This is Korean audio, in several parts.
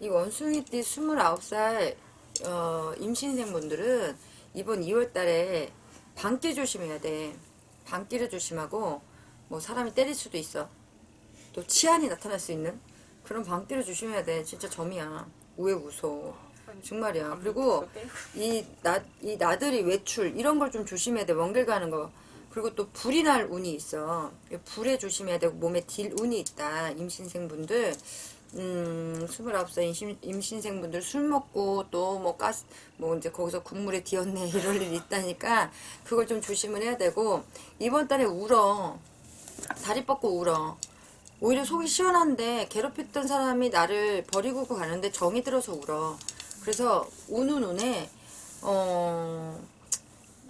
이 원숭이띠 29살 어, 임신생 분들은 이번 2월 달에 방귀 조심해야 돼. 방귀를 조심하고 뭐 사람이 때릴 수도 있어. 또 치안이 나타날 수 있는 그런 방귀를 조심해야 돼. 진짜 점이야. 우에 무서워. 정말이야. 그리고 이, 나, 이 나들이 외출 이런 걸 좀 조심해야 돼. 먼길 가는 거. 그리고 또 불이 날 운이 있어. 불에 조심해야 되고 몸에 딜 운이 있다. 임신생 분들. 음, 29살 임신, 임신생분들 술 먹고 또 뭐 가스, 뭐 이제 거기서 국물에 뒤었네 이럴 일이 있다니까 그걸 좀 조심을 해야 되고 이번 달에 울어. 다리 뻗고 울어. 오히려 속이 시원한데 괴롭혔던 사람이 나를 버리고 가는데 정이 들어서 울어. 그래서 우는 운에 어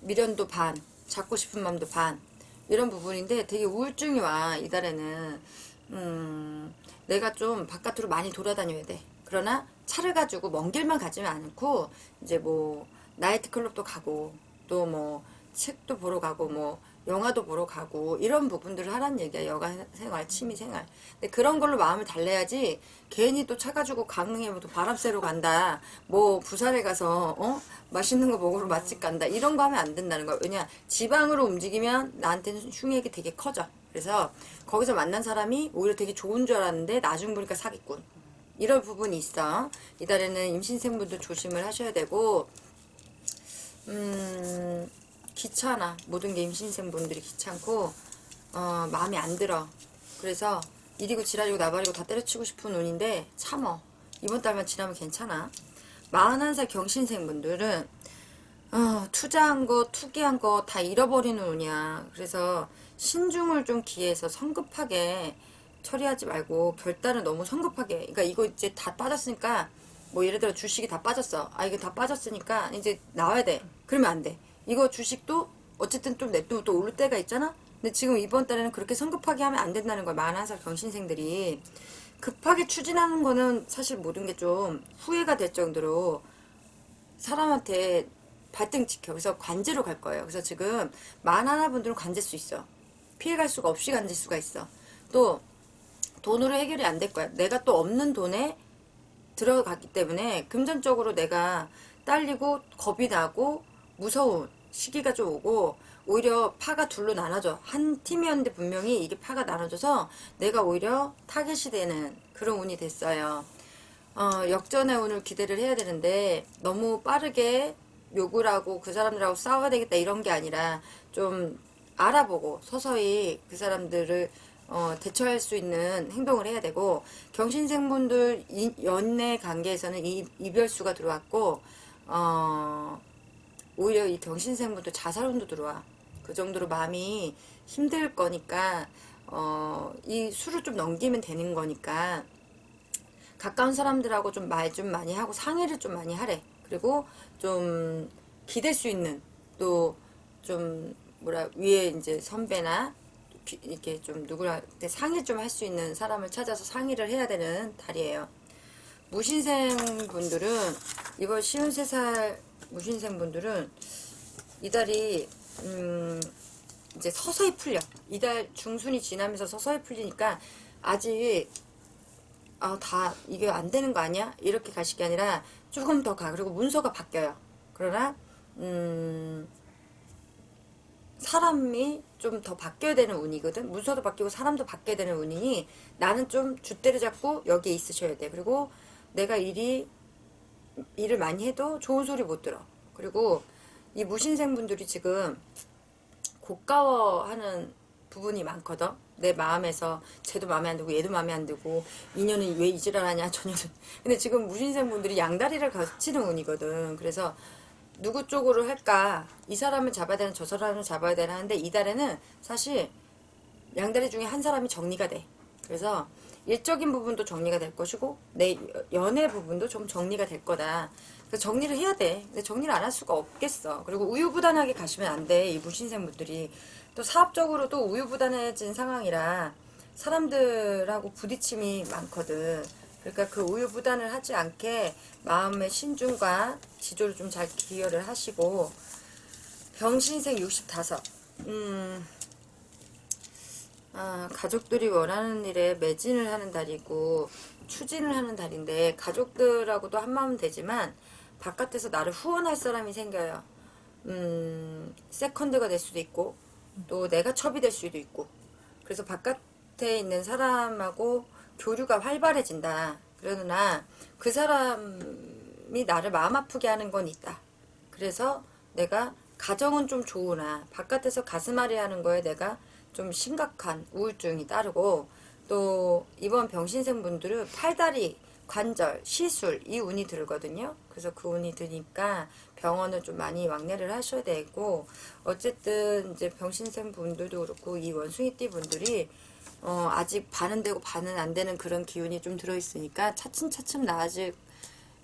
미련도 반, 잡고 싶은 마음도 반 이런 부분인데 되게 우울증이 와 이달에는 음 내가 좀 바깥으로 많이 돌아다녀야 돼. 그러나 차를 가지고 먼 길만 가지면 않고 이제 뭐 나이트 클럽도 가고 또 뭐 책도 보러 가고 뭐 영화도 보러 가고 이런 부분들을 하라는 얘기야. 여가 생활 취미 생활. 근데 그런 걸로 마음을 달래야지 괜히 또 차 가지고 강릉에 뭐또 바람 쐬러 간다. 뭐 부산에 가서 어? 맛있는 거 먹으러 맛집 간다. 이런 거 하면 안 된다는 거야. 왜냐 지방으로 움직이면 나한테는 흉액이 되게 커져 그래서 거기서 만난 사람이 오히려 되게 좋은 줄 알았는데 나중 보니까 사기꾼 이런 부분이 있어 이달에는 임신생분들 조심을 하셔야 되고 음, 귀찮아. 모든 게 임신생분들이 귀찮고, 어, 마음에 안 들어. 그래서 이리고 지랄이고 나발이고 다 때려치고 싶은 운인데, 참어. 이번 달만 지나면 괜찮아. 41살 경신생분들은, 어, 투자한 거, 투기한 거 다 잃어버리는 운이야. 그래서 신중을 좀 기해서 성급하게 처리하지 말고, 결단을 너무 성급하게. 그러니까 이거 이제 다 빠졌으니까, 뭐 예를 들어 주식이 다 빠졌어. 아 이게 다 빠졌으니까 이제 나와야 돼. 그러면 안 돼. 이거 주식도 어쨌든 좀 냅두면 또 오를 때가 있잖아. 근데 지금 이번 달에는 그렇게 성급하게 하면 안 된다는 거야. 41살 경신생들이 급하게 추진하는 거는 사실 모든 게 좀 후회가 될 정도로 사람한테 발등 지켜. 그래서 관제로 갈 거예요. 그래서 지금 만 하나 분들은 관제 수 있어. 피해갈 수가 없이 관제 수가 있어. 또 돈으로 해결이 안 될 거야. 내가 또 없는 돈에 들어갔기 때문에 금전적으로 내가 딸리고 겁이 나고 무서운 시기가 좀 오고 오히려 파가 둘로 나눠져 한 팀이었는데 분명히 이게 파가 나눠져서 내가 오히려 타겟이 되는 그런 운이 됐어요. 어, 역전의 운을 기대를 해야 되는데 너무 빠르게 욕을 하고 그 사람들하고 싸워야 되겠다 이런 게 아니라 좀 알아보고 서서히 그 사람들을 어, 대처할 수 있는 행동을 해야 되고 경신생분들 이- 연애 관계에서는 이, 이별수가 들어왔고 어, 오히려 이 경신생분도 자살운도 들어와 그 정도로 마음이 힘들 거니까 어, 이 수를 좀 넘기면 되는 거니까 가까운 사람들하고 좀 말좀 많이 하고 상의를 좀 많이 하래. 그리고 좀 기댈 수 있는 또 좀 뭐라 위에 이제 선배나 비- 이렇게 좀 누구한테 상의 좀 할 수 있는 사람을 찾아서 상의를 해야 되는 달이에요. 무신생 분들은 이번 53살 무신생 분들은 이달이 음 이제 서서히 풀려. 이달 중순이 지나면서 서서히 풀리니까 아직 아, 다 이게 안 되는 거 아니야? 이렇게 가실 게 아니라 조금 더 가. 그리고 문서가 바뀌어요. 그러나 음, 사람이 좀 더 바뀌어야 되는 운이거든. 문서도 바뀌고 사람도 바뀌어야 되는 운이니 나는 좀 줏대를 잡고 여기에 있으셔야 돼. 그리고 내가 일이 일을 많이 해도 좋은 소리 못 들어. 그리고 이 무신생 분들이 지금 고가워하는 부분이 많거든. 내 마음에서 쟤도 마음에 안 들고 얘도 마음에 안 들고 인연은 왜 이지랄하냐 저녀는. 근데 지금 무신생 분들이 양다리를 거치는 운이거든. 그래서 누구 쪽으로 할까? 이 사람을 잡아야 되나 저 사람을 잡아야 되나 하는데 이달에는 사실 양다리 중에 한 사람이 정리가 돼. 그래서 일적인 부분도 정리가 될 것이고 내 연애 부분도 좀 정리가 될 거다. 그래서 정리를 해야 돼. 근데 정리를 안 할 수가 없겠어. 그리고 우유부단하게 가시면 안 돼. 이 무신생 분들이 또 사업적으로도 우유부단해진 상황이라 사람들하고 부딪힘이 많거든. 그러니까 그 우유부단을 하지 않게 마음의 신중과 지조를 좀 잘 기여를 하시고 병신생 65. 음, 아, 가족들이 원하는 일에 매진을 하는 달이고 추진을 하는 달인데 가족들하고도 한마음 되지만 바깥에서 나를 후원할 사람이 생겨요. 음, 세컨드가 될 수도 있고 또 내가 첩이 될 수도 있고 그래서 바깥에 있는 사람하고 교류가 활발해진다. 그러나 그 사람이 나를 마음 아프게 하는 건 있다. 그래서 내가 가정은 좀 좋으나 바깥에서 가슴앓이 하는 거에 내가 좀 심각한 우울증이 따르고 또 이번 병신생 분들은 팔다리 관절 시술 이 운이 들거든요. 그래서 그 운이 드니까 병원을 좀 많이 왕래를 하셔야 되고 어쨌든 이제 병신생 분들도 그렇고 이 원숭이띠 분들이 어 아직 반은 되고 반은 안 되는 그런 기운이 좀 들어 있으니까 차츰차츰 나아질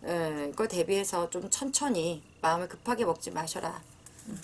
에, 거 대비해서 좀 천천히 마음을 급하게 먹지 마셔라. 음.